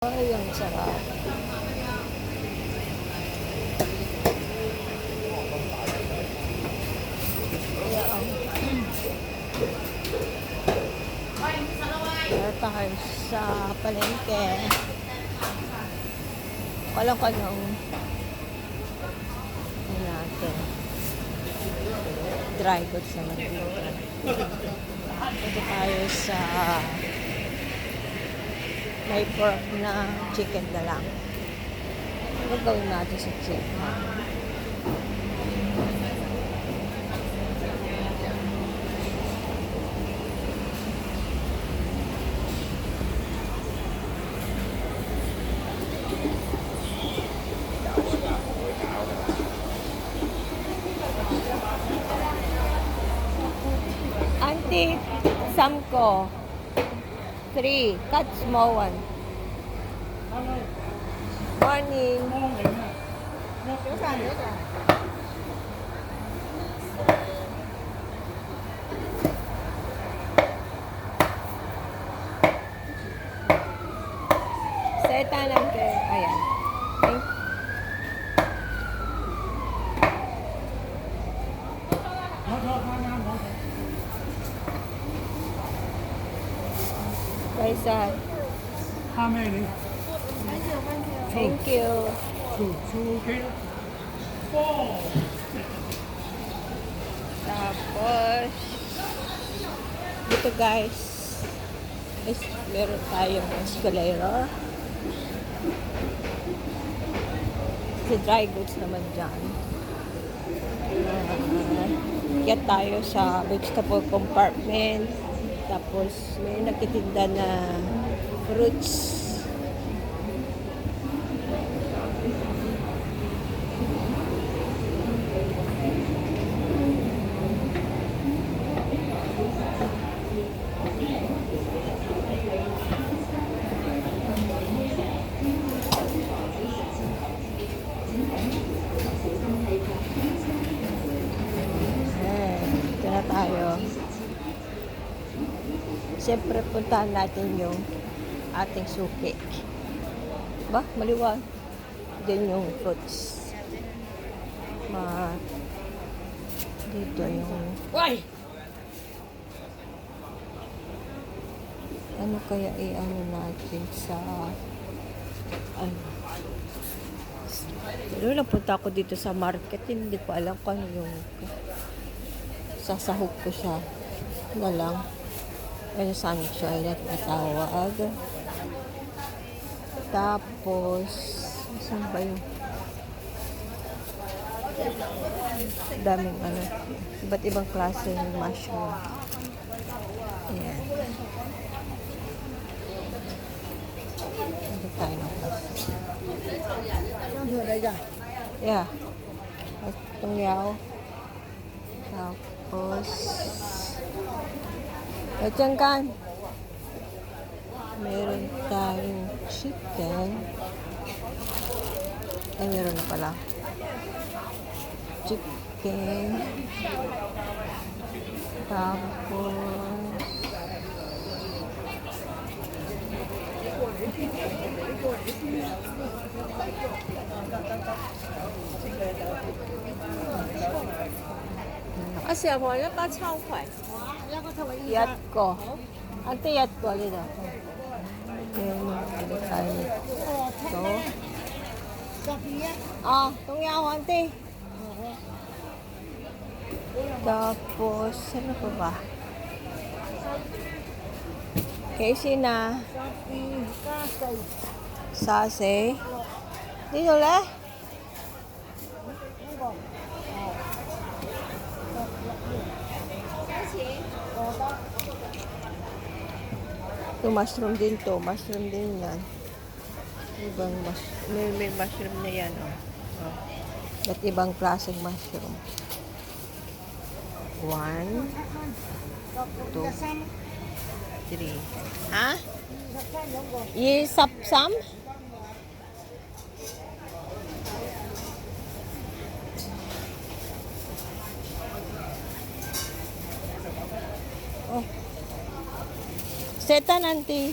Ay, ang sarap. Meron tayo sa palengke. Walang ko ano natin. Dry goods naman dito. Ito tayo sa may pork na chicken na lang. Ano gawin natin sa chicken? Auntie, Samko. Three. Cut small one. Morning. Seta lang kayo. Ayan. Thank Kaisa. How many? Thank you. Two. Two, okay? Four. Tapos, dito guys, is meron tayong escalera. Si dry goods naman dyan. Uh, get tayo sa vegetable compartment. Tapos, may nagtitinda na fruits. Tayo. Siyempre, puntahan natin yung ating suki. Ba, maliwan. Din yung fruits. Ma, dito yung... Why? Ano kaya i-ano natin sa... Ano? Pero napunta ako dito sa market, hindi ko alam kung ano yung sasahog ko siya. Na lang. Ano sunshine at matawag. Tapos, saan ba yung daming ano, iba't ibang klase ng mushroom. Ayan. Hindi tayo ng klase. Yeah. Itong yaw. Tapos, at yan kan. Meron tayong chicken. Ay, meron na pala. Chicken. Tapos. Kasi ako, wala pa 超快。Yat ko. Ante yat ko, alin ano tayo ito. Ah, itong yaw, ante. Tapos, ano pa ba? Casey na. Sase. Dito le. Ito mushroom din to. Mushroom din yan. Ibang mas may, may mushroom na yan. Oh. Oh. At ibang klaseng mushroom. One, two, three. Ha? Yi sapsam? Oh. setan nanti.